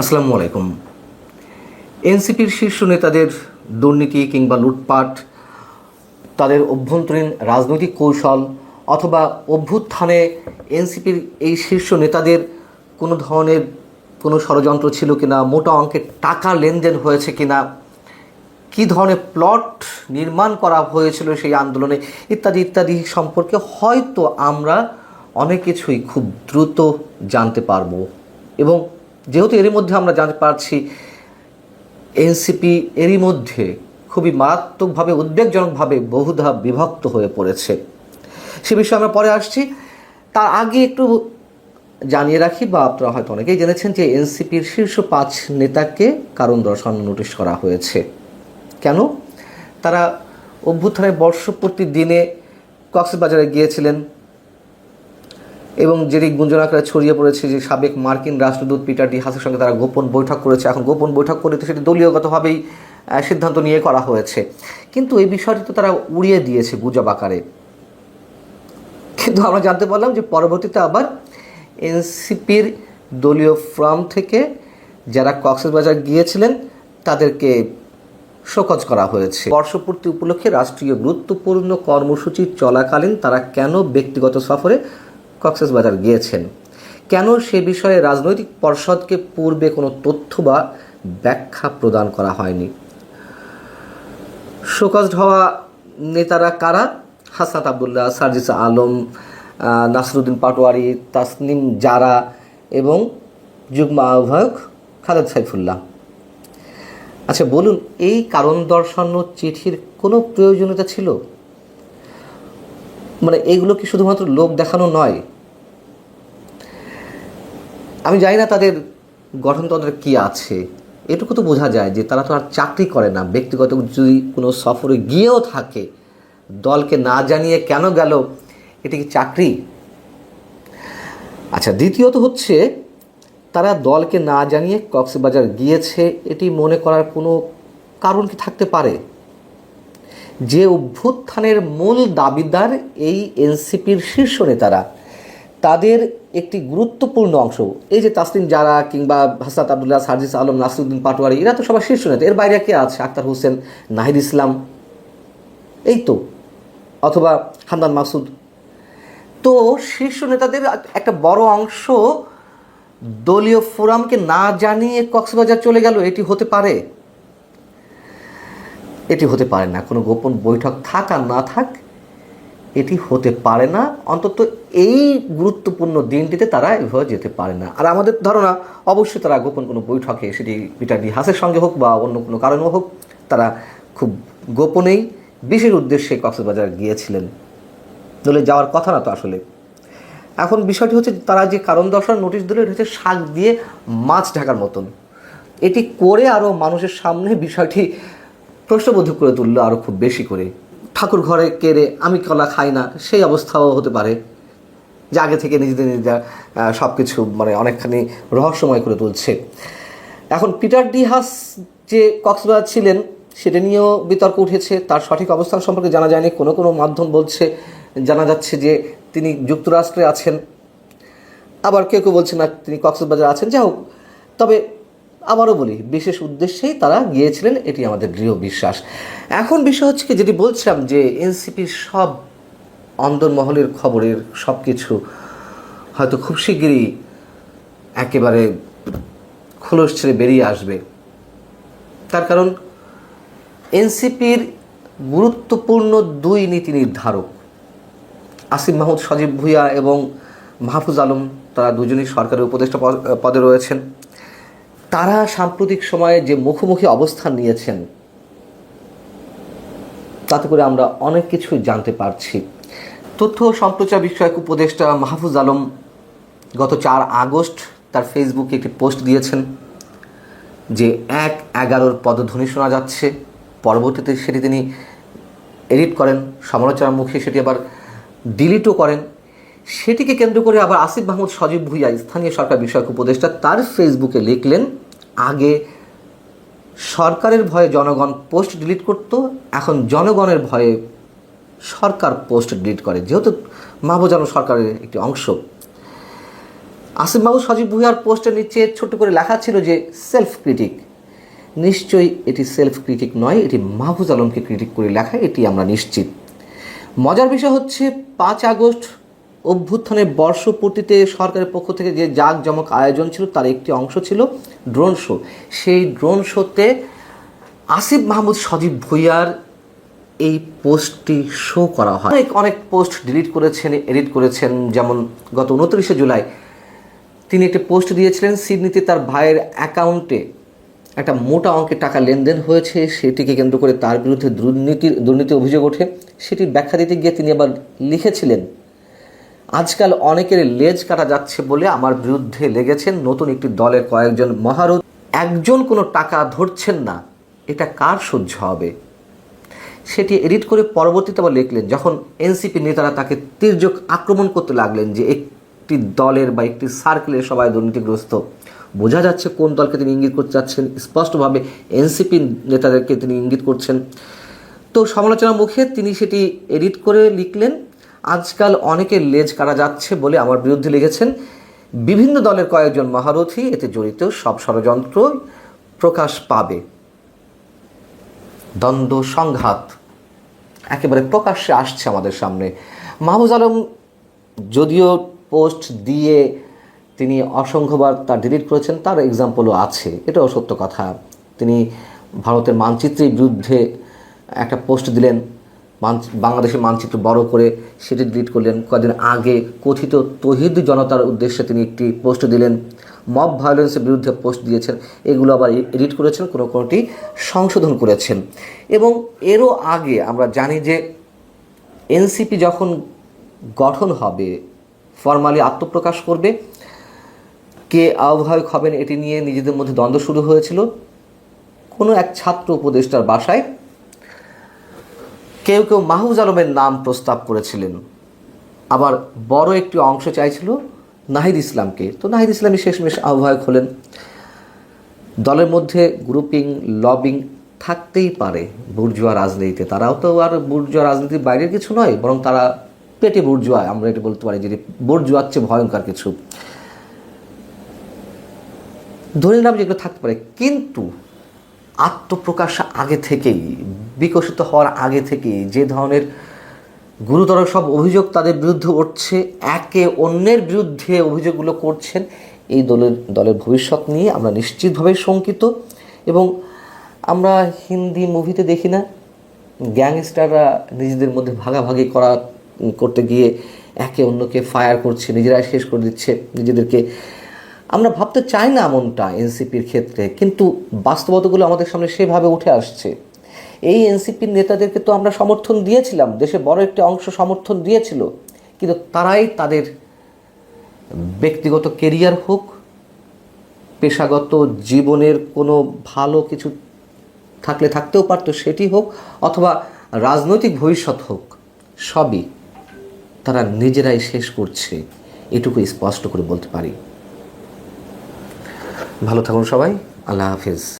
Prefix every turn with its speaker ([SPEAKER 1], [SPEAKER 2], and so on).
[SPEAKER 1] আসসালামু আলাইকুম। এনসিপির শীর্ষ নেতাদের দুর্নীতি কিংবা লুটপাট, তাদের অভ্যন্তরীণ রাজনৈতিক কৌশল অথবা অভ্যুত্থানে এনসিপির এই শীর্ষ নেতাদের কোনো ধরনের কোনো ষড়যন্ত্র ছিল কিনা, মোটা অঙ্কের টাকা লেনদেন হয়েছে কিনা, কী ধরনের প্লট নির্মাণ করা হয়েছিল সেই আন্দোলনে ইত্যাদি ইত্যাদি সম্পর্কে হয়তো আমরা অনেক কিছুই খুব দ্রুত জানতে পারব। এবং যেহেতু এরই মধ্যে আমরা জানতে পারছি, এনসিপি এরই মধ্যে খুবই মারাত্মকভাবে, উদ্বেগজনকভাবে বহুধা বিভক্ত হয়ে পড়েছে। সে বিষয়ে আমরা পরে আসছি। তার আগে একটু জানিয়ে রাখি বা আপনারা হয়তো অনেকেই জেনেছেন যে এনসিপির শীর্ষ পাঁচ নেতাকে কারণ দর্শানো নোটিশ করা হয়েছে। কেন? তারা অভ্যুত্থানের বর্ষপূর্তির দিনে কক্সবাজারে গিয়েছিলেন। এবং যেটি গুঞ্জন আকারে ছড়িয়ে পড়েছে যে সাবেক মার্কিন রাষ্ট্রদূত পিটার ডি হাসের সঙ্গে তারা গোপন বৈঠক করেছে, এখন গোপন বৈঠক করে তো সেটি দলীয়গতভাবেই সিদ্ধান্ত নিয়ে করা হয়েছে। কিন্তু এই বিষয়টি তো তারা উড়িয়ে দিয়েছে গুজব আকারে। কিন্তু আমরা জানতে পারলাম যে পরবর্তীতে আবার এনসিপির দলীয় ফ্রাম থেকে যারা কক্সবাজার গিয়েছিলেন, তাদেরকে শোকজ করা হয়েছে। বর্ষপূর্তি উপলক্ষে রাষ্ট্রীয় গুরুত্বপূর্ণ কর্মসূচি চলাকালীন তারা কেন ব্যক্তিগত সফরে কক্সবাজার গিয়েছেন। কেন সে বিষয়ে রাজনৈতিক পর্ষদকে পূর্বে কোনো তথ্য বা ব্যাখ্যা প্রদান করা হয়নি? শোকজড হওয়া নেতারা কারা? হাসনাত আবদুল্লাহ, সার্জিস আলম নাসরুদ্দিন পাটোয়ারি, তাসনিম জারা এবং যুগ্ম আহ্বায়ক খালেদ সাইফুল্লাহ। আচ্ছা বলুন, এই কারণ দর্শানো চিঠির কোনো প্রয়োজনীয়তা ছিল? মানে এগুলো কি শুধুমাত্র লোক দেখানো নয় আমি জানি না তাদের গঠনতন্ত্রে কি আছে। এটুকু তো বোঝা যায় যে তারা তো আর চাকরি করে না। ব্যক্তিগত যদি কোনো সফরে গিয়েও থাকে, দলকে না জানিয়ে কেন গেল, এটি কি চাকরি? আচ্ছা দ্বিতীয়ত হচ্ছে, তারা দলকে না জানিয়ে কক্সবাজার গিয়েছে, এটি মনে করার কোনো কারণ কি থাকতে পারে? যে অভ্যুত্থানের মূল দাবিদার এই এনসিপির শীর্ষ নেতারা তাদের একটি গুরুত্বপূর্ণ অংশ। এই যে তাসলিম জারা কিংবা হাসাত আবদুল্লাহ সার্জিস আলম, নাসরুদ্দিন পাটোয়ারি, এরা তো সবার শীর্ষ নেতা। এর বাইরে কে আছে? আক্তার হোসেন, নাহিদ ইসলাম। এই তো, অথবা হামদান মাসুদ। তো শীর্ষ নেতাদের একটা বড় অংশ দলীয় ফোরামকে না জানিয়ে কক্সবাজার চলে গেল, এটি হতে পারে? এটি হতে পারে না। কোনো গোপন বৈঠক থাক আর না থাক এটি হতে পারে না, অন্তত এই গুরুত্বপূর্ণ দিনটিতে তারা এভাবে যেতে পারে না। আর আমাদের ধারণা, অবশ্যই তারা গোপন কোনো বৈঠকে সেটি পিটার ডি হাসের সঙ্গে হোক বা অন্য কোনো কারণেও হোক, তারা খুব গোপনেই বিশেষ উদ্দেশ্যে কক্সবাজার গিয়েছিলেন। দলে যাওয়ার কথা না তো আসলে। এখন বিষয়টি হচ্ছে তারা যে কারণ দর্শার নোটিশ দিল, এটা হচ্ছে শাক দিয়ে মাছ ঢাকার মতন। এটি করে আরও মানুষের সামনে বিষয়টি প্রশ্নবোধ করে তুললো আরও খুব বেশি করে। ঠাকুর ঘরে কেড়ে আমি কলা খাই না, সেই অবস্থাও হতে পারে। যে আগে থেকে নিজেদের নিজেরা সব কিছু মানে অনেকখানি রহস্যময় করে তুলছে। এখন পিটার ডিহাস যে কক্সবাজার ছিলেন, সেটা নিয়েও বিতর্ক উঠেছে। তার সঠিক অবস্থান সম্পর্কে জানা যায়নি। কোনো কোনো মাধ্যম বলছে, জানা যাচ্ছে যে তিনি যুক্তরাষ্ট্রে আছেন। আবার কেউ কেউ বলছে না তিনি কক্সবাজার আছেন। যাই হোক, তবে আবারও বলি, বিশেষ উদ্দেশ্যেই তারা গিয়েছিলেন, এটি আমাদের দৃঢ় বিশ্বাস। এখন বিষয় হচ্ছে কি, যেটি বলছিলাম যে এনসিপির সব অন্দরমহলের খবরের সব কিছু হয়তো খুব শিগগিরই একেবারে খোলস ছেড়ে বেরিয়ে আসবে। তার কারণ, এনসিপির গুরুত্বপূর্ণ দুই নীতি নির্ধারক, আসিফ মাহমুদ সজীব ভুইয়া এবং মাহফুজ আলম, তারা দুজনই সরকারের উপদেষ্টা পদ- পদে রয়েছেন। তারা সাম্প্রতিক সময়ে যে মুখোমুখি অবস্থান নিয়েছেন, তাতে করে আমরা অনেক কিছু জানতে পারছি। তথ্য সম্প্রচার বিষয়ক উপদেষ্টা মাহফুজ আলম গত চার আগস্ট তার ফেসবুকে একটি পোস্ট দিয়েছেন যে এক এগারোর পদধ্বনি শোনা যাচ্ছে। পরবর্তীতে সেটি তিনি এডিট করেন, সমালোচনার মুখে সেটি আবার ডিলিটও করেন। সেটিকে কেন্দ্র করে আবার আসিফ মাহমুদ সজীব ভুইয়া, স্থানীয় সরকার বিষয়ক উপদেষ্টা তার ফেসবুকে লিখলেন আগে সরকারের ভয়ে জনগণ পোস্ট ডিলিট করতো, এখন জনগণের ভয়ে সরকার পোস্ট ডিলিট করে। যেহেতু মাহবুজানো সরকারের একটি অংশ। আসিফ মাহমুদ সজীব ভুইয়ার পোস্টের নিচে ছোট্ট করে লেখা ছিল যে সেলফ ক্রিটিক নিশ্চয়ই এটি সেলফ ক্রিটিক নয়, এটি মাহফুজ আলমকে ক্রিটিক করে লেখা, এটি আমরা নিশ্চিত। মজার বিষয় হচ্ছে, পাঁচ আগস্ট অভ্যুত্থানের বর্ষপূর্তিতে সরকারের পক্ষ থেকে যে জাঁকজমক আয়োজন ছিল, তার একটি অংশ ছিল ড্রোন শো। সেই ড্রোন শোতে আসিফ মাহমুদ সজীব ভুইয়ার এই পোস্টটি শো করা হয়। অনেক অনেক পোস্ট ডিলিট করেছেন, এডিট করেছেন। যেমন গত উনত্রিশে জুলাই তিনি একটি পোস্ট দিয়েছিলেন, সিডনিতে তার ভাইয়ের অ্যাকাউন্টে একটা মোটা অঙ্কের টাকা লেনদেন হয়েছে, সেটিকে কেন্দ্র করে তার বিরুদ্ধে দুর্নীতির, দুর্নীতি অভিযোগ ওঠে। সেটি ব্যাখ্যা দিতে গিয়ে তিনি আবার লিখেছিলেন আজকাল অনেকের লেজ কাটা যাচ্ছে বলে আমার বিরুদ্ধে লেগেছেন নতুন একটি দলের কয়েকজন মহারথ। একজন কোনো টাকা ধরছেন না। এটা কার সহ্য হবে? সেটি এডিট করে পরবর্তীতে আবার লিখলেন, যখন এনসিপি নেতারা তাকে তির্যক আক্রমণ করতে লাগলেন যে একটি দলের বা একটি সার্কেলের সবাই দুর্নীতিগ্রস্ত। বোঝা যাচ্ছে কোন দলকে তিনি ইঙ্গিত করতে চাচ্ছেন। স্পষ্টভাবে এনসিপি নেতাদেরকে তিনি ইঙ্গিত করছেন। তো সমালোচনার মুখে তিনি সেটি এডিট করে লিখলেন। আজকাল অনেকের লেজ কাটা যাচ্ছে বলে আমার বিরুদ্ধে লিখেছেন। বিভিন্ন দলের কয়েকজন মহারথী, এতে জড়িত সব ষড়যন্ত্র প্রকাশ পাবে। দ্বন্দ্ব, সংঘাত একেবারে প্রকাশ্যে আসছে আমাদের সামনে। মাহফুজ আলম, যদিও পোস্ট দিয়ে তিনি অসংখ্যবার তা ডিলিট করেছেন, তার এক্সাম্পলও আছে, এটাও সত্য কথা। তিনি ভারতের মানচিত্রের বিরুদ্ধে একটা পোস্ট দিলেন। বাংলাদেশের মানচিত্র বড় করে সেটি ডিলিট করলেন। কয়েকদিন আগে কথিত তহিদ জনতার উদ্দেশ্যে তিনি একটি পোস্ট দিলেন। মব ভায়োলেন্সের বিরুদ্ধে পোস্ট দিয়েছেন। এগুলো আবার এডিট করেছেন, কোনো কোনোটি সংশোধন করেছেন। এবং এরও আগে আমরা জানি যে এনসিপি যখন গঠন হবে ফর্মালি আত্মপ্রকাশ করবে, কে আহ্বায়ক হবেন এটি নিয়ে নিজেদের মধ্যে দ্বন্দ্ব শুরু হয়েছিল। কোনো এক ছাত্র উপদেষ্টার বাসায় কেউ কেউ মাহফুজ আলমের নাম প্রস্তাব করেছিলেন। আবার বড় একটি অংশ চাইছিল নাহিদ ইসলামকে। তো নাহিদ ইসলামই শেষমেশ আহ্বায়ক হলেন। দলের মধ্যে গ্রুপিং লবিং থাকতেই পারে বুর্জুয়া রাজনীতিতে। তারাও তো আর বুর্জুয়া রাজনীতির বাইরের কিছু নয়, বরং তারা পেটে বুর্জুয়া আমরা এটা বলতে পারি যে বুর্জুয়ার চেয়ে ভয়ঙ্কর কিছু। ধরে নিলাম যেগুলো থাকতে পারে। কিন্তু আত্মপ্রকাশ আগে থেকেই বিকশিত হওয়ার আগে থেকেই যে ধরনের গুরুতর সব অভিযোগ তাদের বিরুদ্ধে উঠছে, একে অন্যের বিরুদ্ধে অভিযোগগুলো করছেন, এই দলের দলের ভবিষ্যৎ নিয়ে আমরা নিশ্চিতভাবে শঙ্কিত এবং আমরা হিন্দি মুভিতে দেখি না। গ্যাংস্টাররা নিজেদের মধ্যে ভাগাভাগি করা, করতে গিয়ে একে অন্যকে ফায়ার করছে, নিজেরাই শেষ করে দিচ্ছে নিজেদেরকে। আমরা ভাবতে চাই না এমনটা এনসিপির ক্ষেত্রে, কিন্তু বাস্তবতাগুলো আমাদের সামনে সেভাবে উঠে আসছে। এই এনসিপির নেতাদেরকে তো আমরা সমর্থন দিয়েছিলাম, দেশে বড় একটি অংশ সমর্থন দিয়েছিল, কিন্তু তারাই তাদের ব্যক্তিগত কেরিয়ার হোক, পেশাগত জীবনের কোনো ভালো কিছু থাকলে থাকতেও পারতো সেটি হোক, অথবা রাজনৈতিক ভবিষ্যৎ হোক, সবই তারা নিজেরাই শেষ করছে, এটুকু স্পষ্ট করে বলতে পারি। ভালো থাকুন সবাই, আল্লাহ হাফিজ।